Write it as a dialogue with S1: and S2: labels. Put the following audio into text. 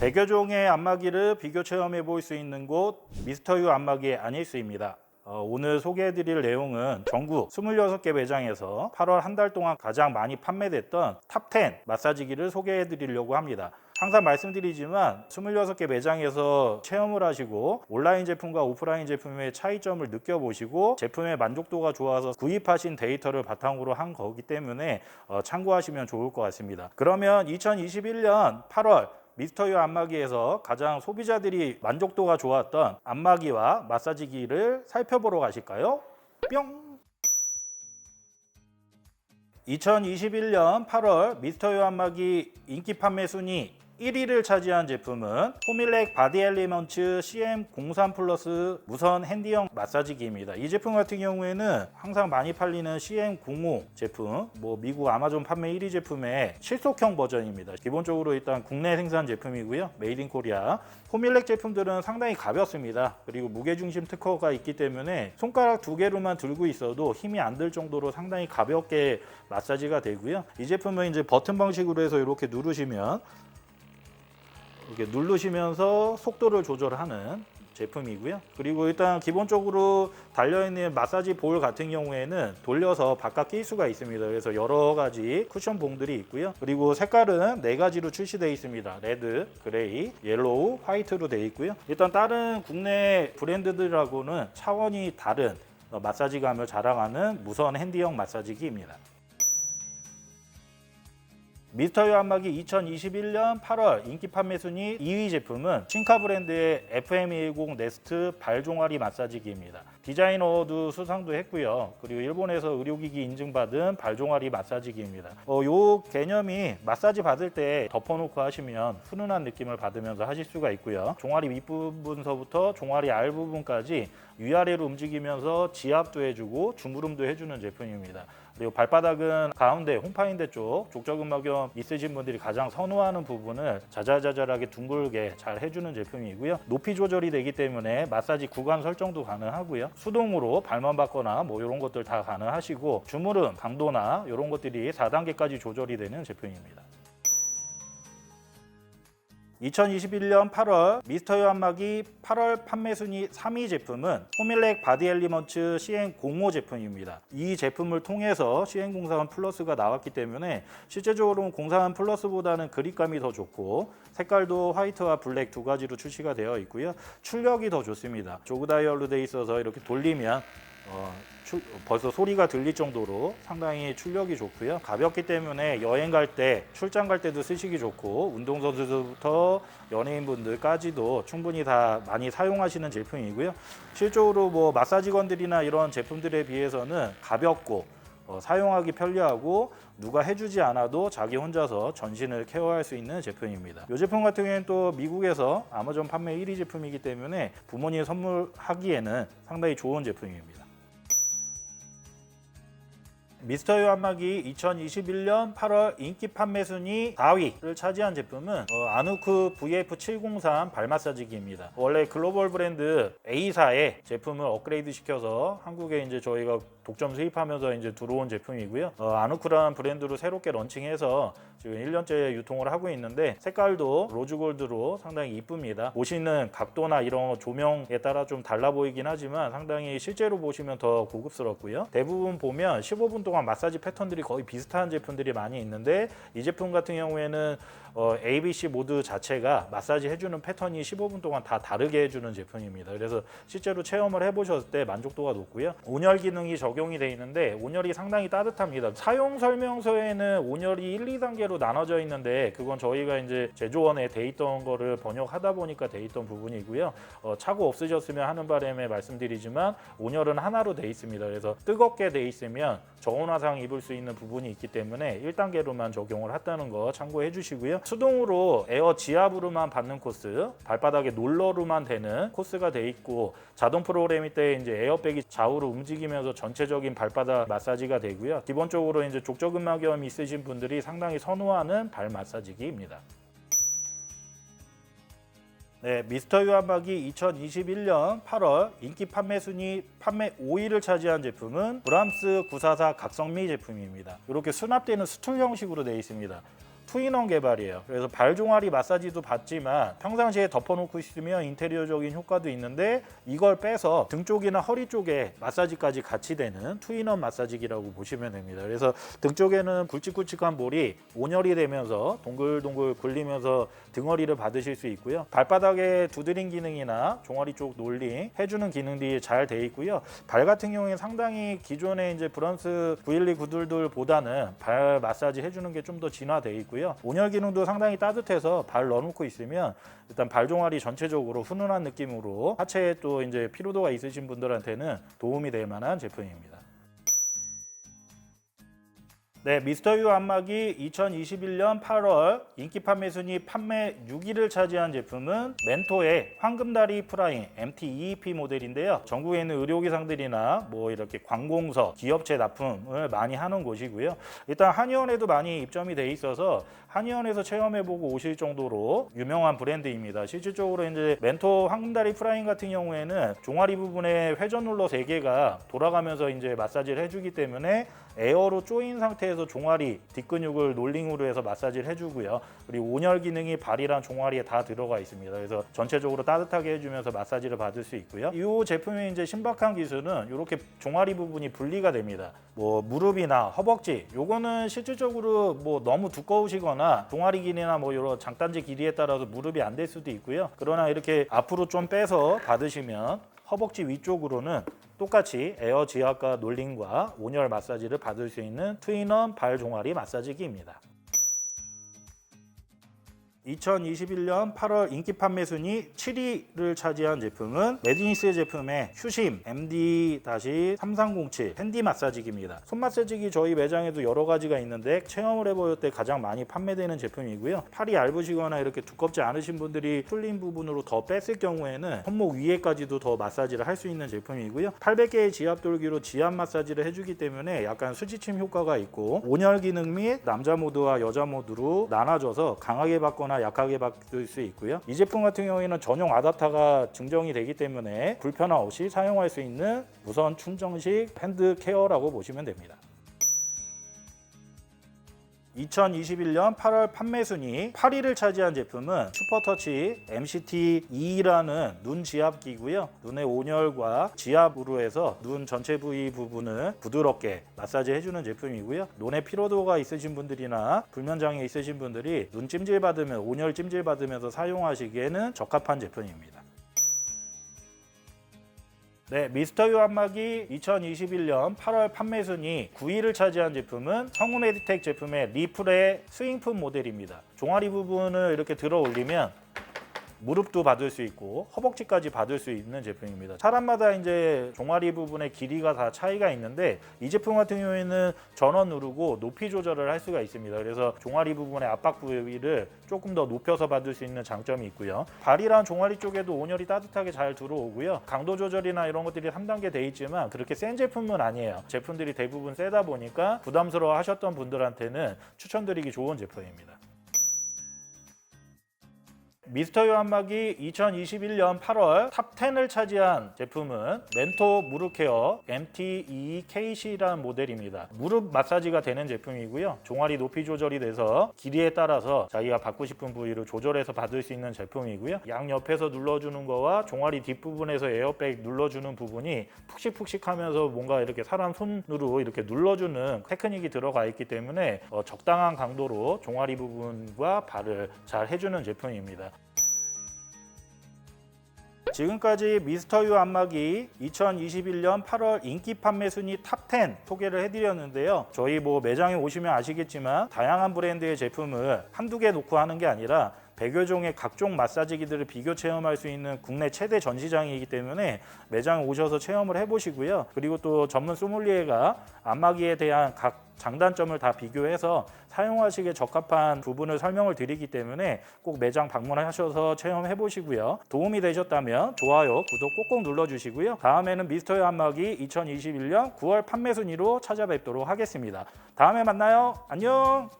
S1: 100여 종의 안마기를 비교 체험해 볼 수 있는 곳 미스터 유 안마기의 안일수입니다. 어, 오늘 소개해드릴 내용은 전국 26개 매장에서 8월 한 달 동안 가장 많이 판매됐던 탑10 마사지기를 소개해드리려고 합니다. 항상 말씀드리지만 26개 매장에서 체험을 하시고 온라인 제품과 오프라인 제품의 차이점을 느껴보시고 제품의 만족도가 좋아서 구입하신 데이터를 바탕으로 한 거기 때문에 어, 참고하시면 좋을 것 같습니다. 그러면 2021년 8월 미스터유 안마기에서 가장 소비자들이 만족도가 좋았던 안마기와 마사지기를 살펴보러 가실까요? 뿅! 2021년 8월 미스터유 안마기 인기 판매 순위 1위를 차지한 제품은 포밀렉 바디 엘리먼츠 CM03 플러스 무선 핸디형 마사지기입니다. 이 제품 같은 경우에는 항상 많이 팔리는 CM05 제품, 뭐 미국 아마존 판매 1위 제품의 실속형 버전입니다. 기본적으로 일단 국내 생산 제품이고요. 메이드 인 코리아. 포밀렉 제품들은 상당히 가볍습니다. 그리고 무게중심 특허가 있기 때문에 손가락 두 개로만 들고 있어도 힘이 안 들 정도로 상당히 가볍게 마사지가 되고요. 이 제품은 이제 버튼 방식으로 해서 이렇게 누르시면 이렇게 누르시면서 속도를 조절하는 제품이고요. 그리고 일단 기본적으로 달려있는 마사지 볼 같은 경우에는 돌려서 바깥 낄 수가 있습니다. 그래서 여러 가지 쿠션 봉들이 있고요. 그리고 색깔은 네 가지로 출시되어 있습니다. 레드, 그레이, 옐로우, 화이트로 되어 있고요. 일단 다른 국내 브랜드들하고는 차원이 다른 어, 마사지감을 자랑하는 무선 핸디형 마사지기입니다. 미스터 유 안마기 2021년 8월 인기 판매 순위 2위 제품은 신카 브랜드의 FM210 네스트 발 종아리 마사지기입니다. 디자인 어워드 수상도 했고요. 그리고 일본에서 의료기기 인증받은 발 종아리 마사지기입니다. 어, 요 개념이 마사지 받을 때 덮어놓고 하시면 훈훈한 느낌을 받으면서 하실 수가 있고요. 종아리 윗부분서부터 종아리 알 부분까지 위아래로 움직이면서 지압도 해주고 주무름도 해주는 제품입니다. 그리고 발바닥은 가운데 홈파인대 쪽 족저근막염 있으신 분들이 가장 선호하는 부분을 자잘자잘하게 둥글게 잘 해주는 제품이고요. 높이 조절이 되기 때문에 마사지 구간 설정도 가능하고요. 수동으로 발만 받거나 뭐 이런 것들 다 가능하시고 주무름 강도나 이런 것들이 4단계까지 조절이 되는 제품입니다. 2021년 8월 미스터 유한막이 8월 판매 순위 3위 제품은 포밀렉 바디 엘리먼츠 CN05 제품입니다. 이 제품을 통해서 CN03 플러스가 나왔기 때문에 실제적으로 03 플러스보다는 그립감이 더 좋고 색깔도 화이트와 블랙 두 가지로 출시가 되어 있고요. 출력이 더 좋습니다. 조그 다이얼로 돼 있어서 이렇게 돌리면 어, 출- 벌써 소리가 들릴 정도로 상당히 출력이 좋고요. 가볍기 때문에 여행 갈 때, 출장 갈 때도 쓰시기 좋고 운동선수들부터 연예인분들까지도 충분히 다 많이 사용하시는 제품이고요. 실적으로 뭐 마사지건들이나 이런 제품들에 비해서는 가볍고 어, 사용하기 편리하고 누가 해주지 않아도 자기 혼자서 전신을 케어할 수 있는 제품입니다. 이 제품 같은 경우에는 또 미국에서 아마존 판매 1위 제품이기 때문에 부모님 선물하기에는 상당히 좋은 제품입니다. 미스터 유한막이 2021년 8월 인기 판매 순위 4위를 차지한 제품은 어, 아누크 VF703 발 마사지기입니다. 원래 글로벌 브랜드 A사의 제품을 업그레이드 시켜서 한국에 이제 저희가 독점 수입하면서 이제 들어온 제품이고요. 어, 아누크라는 브랜드로 새롭게 런칭해서 지금 1년째 유통을 하고 있는데 색깔도 로즈골드로 상당히 이쁩니다. 보시는 각도나 이런 조명에 따라 좀 달라 보이긴 하지만 상당히 실제로 보시면 더 고급스럽고요. 대부분 보면 15분 동안 마사지 패턴들이 거의 비슷한 제품들이 많이 있는데 이 제품 같은 경우에는 어, ABC 모드 자체가 마사지 해주는 패턴이 15분 동안 다 다르게 해주는 제품입니다. 그래서 실제로 체험을 해보셨을 때 만족도가 높고요. 온열 기능이 적용이 되어 있는데 온열이 상당히 따뜻합니다. 사용 설명서에는 온열이 1, 2단계로 나눠져 있는데 그건 저희가 이제 제조원에 돼 있던 거를 번역하다 보니까 돼 있던 부분이고요. 어, 차고 없으셨으면 하는 바람에 말씀드리지만 온열은 하나로 돼 있습니다. 그래서 뜨겁게 돼 있으면 저온 화상 입을 수 있는 부분이 있기 때문에 1단계로만 적용을 했다는 거 참고해 주시고요. 수동으로 에어 지압으로만 받는 코스, 발바닥에 놀러로만 되는 코스가 돼 있고 자동 프로그램일 때 이제 에어백이 좌우로 움직이면서 전체적인 발바닥 마사지가 되고요. 기본적으로 이제 족저근막염 있으신 분들이 상당히 선호하는 발 마사지기입니다. 네, 미스터 유한박이 2021년 8월 인기 판매 순위 판매 5위를 차지한 제품은 브람스 944 각성미 제품입니다. 이렇게 수납되는 스툴 형식으로 되어 있습니다. 투인원 개발이에요. 그래서 발 종아리 마사지도 받지만 평상시에 덮어놓고 있으면 인테리어적인 효과도 있는데 이걸 빼서 등 쪽이나 허리 쪽에 마사지까지 같이 되는 투인원 마사지기라고 보시면 됩니다. 그래서 등 쪽에는 굵직굵직한 볼이 온열이 되면서 동글동글 굴리면서 등허리를 받으실 수 있고요. 발바닥에 두드림 기능이나 종아리 쪽 놀림 해주는 기능들이 잘 돼 있고요. 발 같은 경우에 상당히 기존의 이제 브런스 V12 구들들보다는 발 마사지 해주는 게 좀 더 진화돼 있고요. 온열 기능도 상당히 따뜻해서 발 넣어놓고 있으면 일단 발 종아리 전체적으로 훈훈한 느낌으로 하체에 또 이제 피로도가 있으신 분들한테는 도움이 될 만한 제품입니다. 네, 미스터 유 안마기 2021년 8월 인기 판매 순위 판매 6위를 차지한 제품은 멘토의 황금다리 프라임 MT2EP 모델인데요. 전국에 있는 의료기상들이나 뭐 이렇게 관공서, 기업체 납품을 많이 하는 곳이고요. 일단 한의원에도 많이 입점이 돼 있어서 한의원에서 체험해보고 오실 정도로 유명한 브랜드입니다. 실질적으로 이제 멘토 황금다리 프라임 같은 경우에는 종아리 부분에 회전 롤러 3개가 돌아가면서 이제 마사지를 해주기 때문에 에어로 조인 상태에서 종아리 뒷근육을 롤링으로 해서 마사지를 해주고요. 그리고 온열 기능이 발이랑 종아리에 다 들어가 있습니다. 그래서 전체적으로 따뜻하게 해주면서 마사지를 받을 수 있고요. 이 제품의 이제 신박한 기술은 이렇게 종아리 부분이 분리가 됩니다. 뭐 무릎이나 허벅지, 요거는 실질적으로 뭐 너무 두꺼우시거나 종아리 길이나 뭐 이런 장단지 길이에 따라서 무릎이 안 될 수도 있고요. 그러나 이렇게 앞으로 좀 빼서 받으시면 허벅지 위쪽으로는 똑같이 에어 지압과 놀림과 온열 마사지를 받을 수 있는 트윈원 발 종아리 마사지기입니다. 2021년 8월 인기 판매 순위 7위를 차지한 제품은 메디니스 제품의 휴심 MD-3307 핸디 마사지기입니다. 손 마사지기 저희 매장에도 여러 가지가 있는데 체험을 해볼 때 가장 많이 판매되는 제품이고요. 팔이 얇으시거나 이렇게 두껍지 않으신 분들이 뚫린 부분으로 더 뺐을 경우에는 손목 위에까지도 더 마사지를 할 수 있는 제품이고요. 800개의 지압 돌기로 지압 마사지를 해주기 때문에 약간 수지침 효과가 있고 온열 기능 및 남자 모드와 여자 모드로 나눠져서 강하게 받거나 약하게 받을 수 있고요. 이 제품 같은 경우에는 전용 아답터가 증정이 되기 때문에 불편함 없이 사용할 수 있는 무선 충전식 핸드 케어라고 보시면 됩니다. 2021년 8월 판매 순위 8위를 차지한 제품은 슈퍼터치 MCT2라는 눈 지압기고요. 눈의 온열과 지압으로 해서 눈 전체 부위 부분을 부드럽게 마사지 해주는 제품이고요. 눈의 피로도가 있으신 분들이나 불면장애 있으신 분들이 눈 찜질 받으면 온열 찜질 받으면서 사용하시기에는 적합한 제품입니다. 네, 미스터 유 안마기 2021년 8월 판매 순위 9위를 차지한 제품은 성우 메디텍 제품의 리플의 스윙품 모델입니다. 종아리 부분을 이렇게 들어 올리면 무릎도 받을 수 있고 허벅지까지 받을 수 있는 제품입니다. 사람마다 이제 종아리 부분의 길이가 다 차이가 있는데 이 제품 같은 경우에는 전원 누르고 높이 조절을 할 수가 있습니다. 그래서 종아리 부분의 압박 부위를 조금 더 높여서 받을 수 있는 장점이 있고요. 발이랑 종아리 쪽에도 온열이 따뜻하게 잘 들어오고요. 강도 조절이나 이런 것들이 3단계 돼 있지만 그렇게 센 제품은 아니에요. 제품들이 대부분 세다 보니까 부담스러워 하셨던 분들한테는 추천드리기 좋은 제품입니다. 미스터 요한막이 2021년 8월 탑 10을 차지한 제품은 멘토 무릎 케어 MT2KC라는 모델입니다. 무릎 마사지가 되는 제품이고요. 종아리 높이 조절이 돼서 길이에 따라서 자기가 받고 싶은 부위를 조절해서 받을 수 있는 제품이고요. 양 옆에서 눌러주는 거와 종아리 뒷부분에서 에어백 눌러주는 부분이 푹식푹식하면서 뭔가 이렇게 사람 손으로 이렇게 눌러주는 테크닉이 들어가 있기 때문에 어, 적당한 강도로 종아리 부분과 발을 잘 해주는 제품입니다. 지금까지 미스터 유 안마기 2021년 8월 인기 판매 순위 탑10 소개를 해드렸는데요. 저희 뭐 매장에 오시면 아시겠지만 다양한 브랜드의 제품을 한두 개 놓고 하는 게 아니라 100여 종의 각종 마사지기들을 비교 체험할 수 있는 국내 최대 전시장이기 때문에 매장에 오셔서 체험을 해보시고요. 그리고 또 전문 소믈리에가 안마기에 대한 각 장단점을 다 비교해서 사용하시기에 적합한 부분을 설명을 드리기 때문에 꼭 매장 방문하셔서 체험해 보시고요. 도움이 되셨다면 좋아요, 구독 꼭꼭 눌러 주시고요. 다음에는 미스터의 안마기 2021년 9월 판매 순위로 찾아뵙도록 하겠습니다. 다음에 만나요. 안녕.